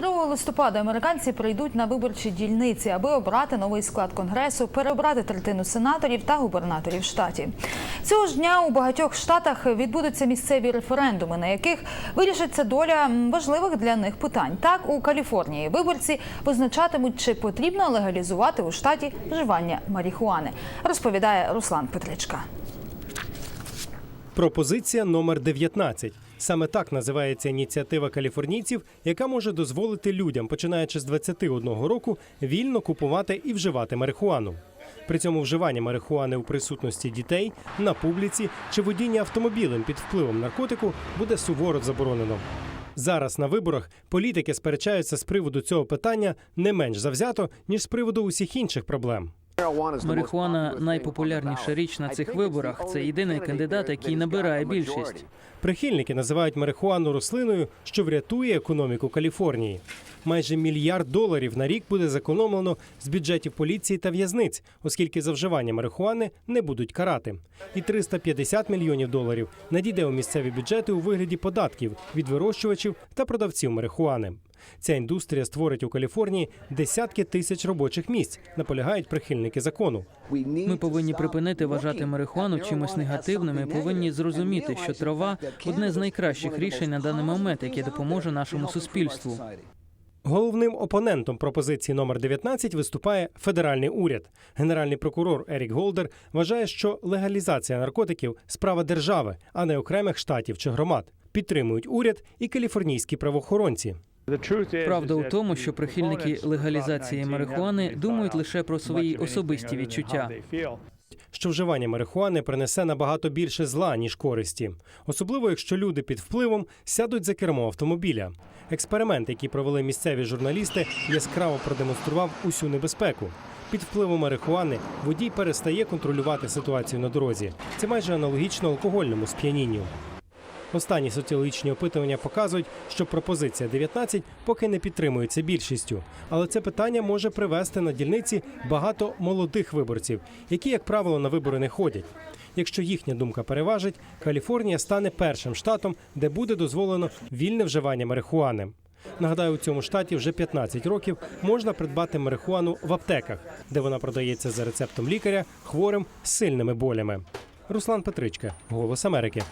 2 листопада американці прийдуть на виборчі дільниці, аби обрати новий склад конгресу, переобрати третину сенаторів та губернаторів штатів. Цього ж дня у багатьох штатах відбудуться місцеві референдуми, на яких вирішиться доля важливих для них питань. Так у Каліфорнії виборці визначатимуть, чи потрібно легалізувати у штаті вживання марихуани, розповідає Руслан Петричка. Пропозиція номер 19. Саме так називається ініціатива каліфорнійців, яка може дозволити людям, починаючи з 21 року, вільно купувати і вживати марихуану. При цьому вживання марихуани у присутності дітей на публіці чи водіння автомобілем під впливом наркотику буде суворо заборонено. Зараз на виборах політики сперечаються з приводу цього питання не менш завзято ніж з приводу усіх інших проблем. Марихуана найпопулярніша річ на цих виборах. Це єдиний кандидат, який набирає більшість. Прихильники називають марихуану рослиною, що врятує економіку Каліфорнії. Майже мільярд доларів на рік буде зекономлено з бюджетів поліції та в'язниць, оскільки за вживання марихуани не будуть карати. І 350 мільйонів доларів надійде у місцеві бюджети у вигляді податків від вирощувачів та продавців марихуани. Ця індустрія створить у Каліфорнії десятки тисяч робочих місць, наполягають прихильники закону. Ми повинні припинити вважати марихуану чимось негативним і повинні зрозуміти, що трава одне з найкращих рішень на даний момент, яке допоможе нашому суспільству. Головним опонентом пропозиції номер 19 виступає федеральний уряд. Генеральний прокурор Ерік Голдер вважає, що легалізація наркотиків справа держави, а не окремих штатів чи громад. Підтримують уряд і каліфорнійські правоохоронці. Правда у тому, що прихильники легалізації марихуани думають лише про свої особисті відчуття. що вживання марихуани принесе набагато більше зла ніж користі, особливо якщо люди під впливом сядуть за кермо автомобіля. Експеримент, який провели місцеві журналісти, яскраво продемонстрував усю небезпеку. Під впливом марихуани водій перестає контролювати ситуацію на дорозі. Це майже аналогічно алкогольному сп'янінню. Останні соціологічні опитування показують, що пропозиція 19 поки не підтримується більшістю, але це питання може привести на дільниці багато молодих виборців, які, як правило, на вибори не ходять. Якщо їхня думка переважить, Каліфорнія стане першим штатом, де буде дозволено вільне вживання марихуани. Нагадаю, у цьому штаті вже 15 років можна придбати марихуану в аптеках, де вона продається за рецептом лікаря хворим з сильними болями. Руслан Петричка, Голос Америки.